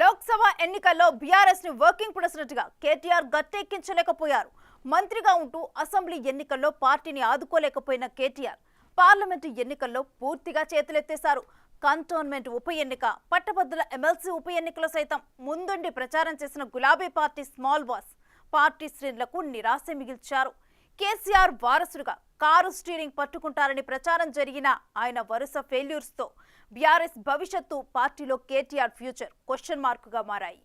లోక్సభ ఎన్నికల్లో బీఆర్ఎస్ని వర్కింగ్ ప్రెసిడెంట్గా కేటీఆర్ గట్టెక్కించలేకపోయారు. మంత్రిగా ఉంటూ అసెంబ్లీ ఎన్నికల్లో పార్టీని ఆదుకోలేకపోయిన కేటీఆర్ పార్లమెంటు ఎన్నికల్లో పూర్తిగా చేతులెత్తేశారు. కంటోన్మెంట్ ఉప ఎన్నిక పట్టభద్రుల ఎమ్మెల్సీ ఉప ఎన్నికలో సైతం ముందుండి ప్రచారం చేసిన గులాబీ పార్టీ స్మాల్ బాస్ పార్టీ శ్రేణులకు నిరాశ మిగిల్చారు. కేసీఆర్ వారసుడుగా కారు స్టీరింగ్ పట్టుకుంటారని ప్రచారం జరిగిన ఆయన వరుస ఫెయిల్యూర్స్తో బీఆర్ఎస్ భవిష్యత్తు పార్టీలో కేటీఆర్ ఫ్యూచర్ క్వశ్చన్ మార్కుగా మారాయి.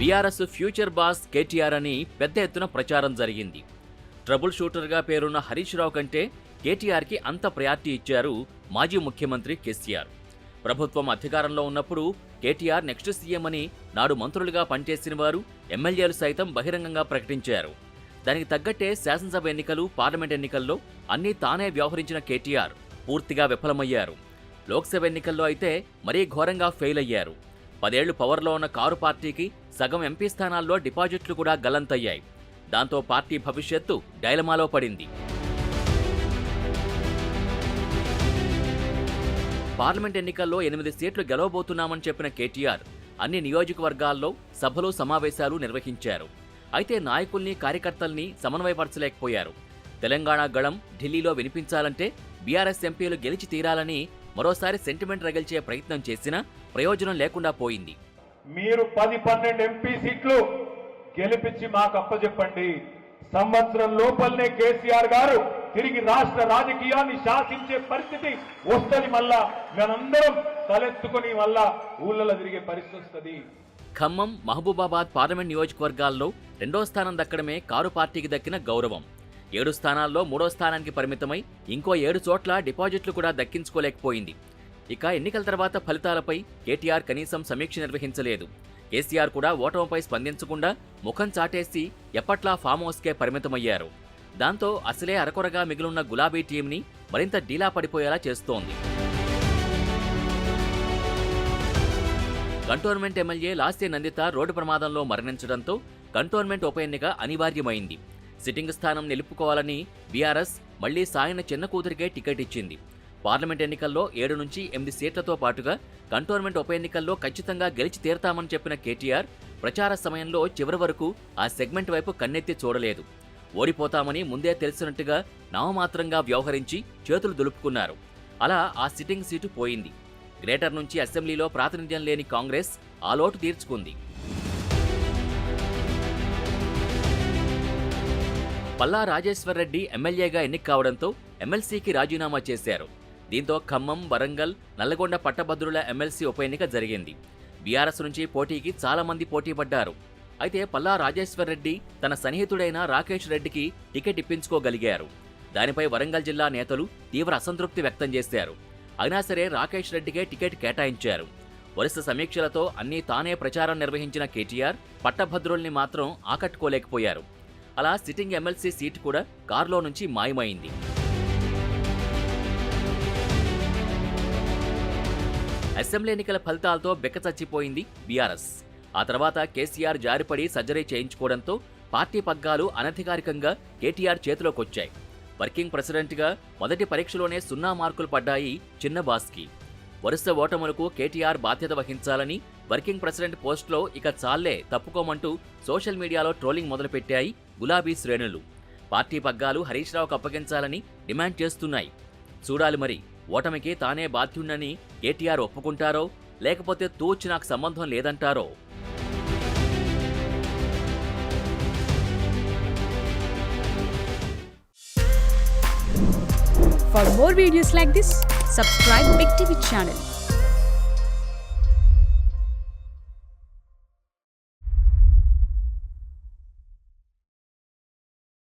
బీఆర్ఎస్ ఫ్యూచర్ బాస్ కేటీఆర్ అని పెద్ద ఎత్తున ప్రచారం జరిగింది. ట్రబుల్ షూటర్గా పేరున్న హరీష్ రావు కంటే కేటీఆర్కి అంత ప్రయారిటీ ఇచ్చారు మాజీ ముఖ్యమంత్రి కేసీఆర్. ప్రభుత్వం అధికారంలో ఉన్నప్పుడు కేటీఆర్ నెక్స్ట్ సీఎం అని నాడు మంత్రులుగా పనిచేసిన వారు ఎమ్మెల్యేలు సైతం బహిరంగంగా ప్రకటించారు. దానికి తగ్గట్టే శాసనసభ ఎన్నికలు పార్లమెంట్ ఎన్నికల్లో అన్నీ తానే వ్యవహరించిన కేటీఆర్ పూర్తిగా విఫలమయ్యారు. లోక్సభ ఎన్నికల్లో అయితే మరీ ఘోరంగా ఫెయిల్ అయ్యారు. పదేళ్ళు పవర్లో ఉన్న కారు పార్టీకి సగం ఎంపీ స్థానాల్లో డిపాజిట్లు కూడా గల్లంతయ్యాయి. దాంతో పార్టీ భవిష్యత్తు డైలమాలో పడింది. పార్లమెంట్ ఎన్నికల్లో ఎనిమిది సీట్లు గెలవబోతున్నామని చెప్పిన కేటీఆర్ అన్ని నియోజకవర్గాల్లో సభలు సమావేశాలు నిర్వహించారు. అయితే నాయకుల్ని కార్యకర్తల్ని సమన్వయపరచలేకపోయారు. తెలంగాణ గళం ఢిల్లీలో వినిపించాలంటే బీఆర్ఎస్ ఎంపీలు గెలిచి తీరాలని మరోసారి సెంటిమెంట్ రగిల్చే ప్రయత్నం చేసినా ప్రయోజనం లేకుండా పోయింది. మీరు పది పన్నెండు ఎంపీ సీట్లు గెలిపించి మాకు అప్పచెప్పండి సంవత్సరం లోపలనే కేసీఆర్ గారు తిరిగి రాష్ట్ర రాజకీయాన్ని శాసించే పరిస్థితి వస్తుంది మళ్ళా. మనందరం తలెత్తుకుని మళ్ళా ఊళ్ళలో తిరిగే పరిస్థితి వస్తుంది. ఖమ్మం మహబూబాబాద్ పార్లమెంట్ నియోజకవర్గాల్లో రెండో స్థానం దక్కడమే కారు పార్టీకి దక్కిన గౌరవం. ఏడు స్థానాల్లో మూడో స్థానానికి పరిమితమై ఇంకో ఏడు చోట్ల డిపాజిట్లు కూడా దక్కించుకోలేకపోయింది. ఇక ఎన్నికల తర్వాత ఫలితాలపై కేటీఆర్ కనీసం సమీక్ష నిర్వహించలేదు. కేసీఆర్ కూడా ఓటమిపై స్పందించకుండా ముఖం చాటేసి ఎప్పట్లా ఫామ్ హౌస్కే పరిమితమయ్యారు. దాంతో అసలే అరకొరగా మిగిలిన గులాబీ టీంని మరింత డీలా పడిపోయేలా చేస్తోంది. Cantonment MLA Lasya Nanditha road ప్రమాదంలో మరణించడంతో కంటోన్మెంట్ ఉప ఎన్నిక అనివార్యమైంది. సిట్టింగ్ స్థానం నిలుపుకోవాలని బీఆర్ఎస్ మళ్ళీ సాయన చిన్న కూతురికే టికెట్ ఇచ్చింది. పార్లమెంట్ ఎన్నికల్లో ఏడు నుంచి ఎనిమిది సీట్లతో పాటుగా కంటోన్మెంట్ ఉప ఎన్నికల్లో ఖచ్చితంగా గెలిచి తీరతామని చెప్పిన కేటీఆర్ ప్రచార సమయంలో చివరి వరకు ఆ సెగ్మెంట్ వైపు కన్నెత్తి చూడలేదు. ఓడిపోతామని ముందే తెలిసినట్టుగా నామమాత్రంగా వ్యవహరించి చేతులు దులుపుకున్నారు. అలా ఆ సిట్టింగ్ సీటు పోయింది. గ్రేటర్ నుంచి అసెంబ్లీలో ప్రాతినిధ్యం లేని కాంగ్రెస్ ఆ లోటు తీర్చుకుంది. పల్లా రాజేశ్వర్ రెడ్డి ఎమ్మెల్యేగా ఎన్నిక కావడంతో ఎమ్మెల్సీకి రాజీనామా చేశారు. దీంతో ఖమ్మం వరంగల్ నల్లగొండ పట్టభద్రుల ఎమ్మెల్సీ ఉప ఎన్నిక జరిగింది. బీఆర్ఎస్ నుంచి పోటీకి చాలామంది పోటీపడ్డారు. పోటీ పడ్డారు అయితే పల్లా రాజేశ్వర్ రెడ్డి తన సన్నిహితుడైన రాకేష్ రెడ్డికి టికెట్ ఇప్పించుకోగలిగారు. దానిపై వరంగల్ జిల్లా నేతలు తీవ్ర అసంతృప్తి వ్యక్తం చేశారు. అయినా సరే రాకేష్ రెడ్డికే టికెట్ కేటాయించారు. వరుస సమీక్షలతో అన్నీ తానే ప్రచారం నిర్వహించిన కేటీఆర్ పట్టభద్రుల్ని మాత్రం ఆకట్టుకోలేకపోయారు. అలా సిట్టింగ్ ఎమ్మెల్సీ సీట్ కూడా కారులో నుంచి మాయమైంది. అసెంబ్లీ ఎన్నికల ఫలితాలతో బెక్కచచ్చిపోయింది బీఆర్ఎస్. ఆ తర్వాత కేసీఆర్ జారిపడి సర్జరీ చేయించుకోవడంతో పార్టీ పగ్గాలు అనధికారికంగా కేటీఆర్ చేతిలోకొచ్చాయి. వర్కింగ్ ప్రెసిడెంట్గా మొదటి పరీక్షలోనే సున్నా మార్కులు పడ్డాయి చిన్నబాస్కి వరుస ఓటములకు కేటీఆర్ బాధ్యత వహించాలని వర్కింగ్ ప్రెసిడెంట్ పోస్టులో ఇక చాలే తప్పుకోమంటూ సోషల్ మీడియాలో ట్రోలింగ్ మొదలుపెట్టాయి గులాబీ శ్రేణులు. పార్టీ పగ్గాలు హరీష్ రావుకు అప్పగించాలని డిమాండ్ చేస్తున్నాయి. చూడాలి మరి ఓటమికి తానే బాధ్యుణ్ణని కేటీఆర్ ఒప్పుకుంటారో లేకపోతే తూచి నాకు సంబంధం లేదంటారో For more videos like this, subscribe Big TV channel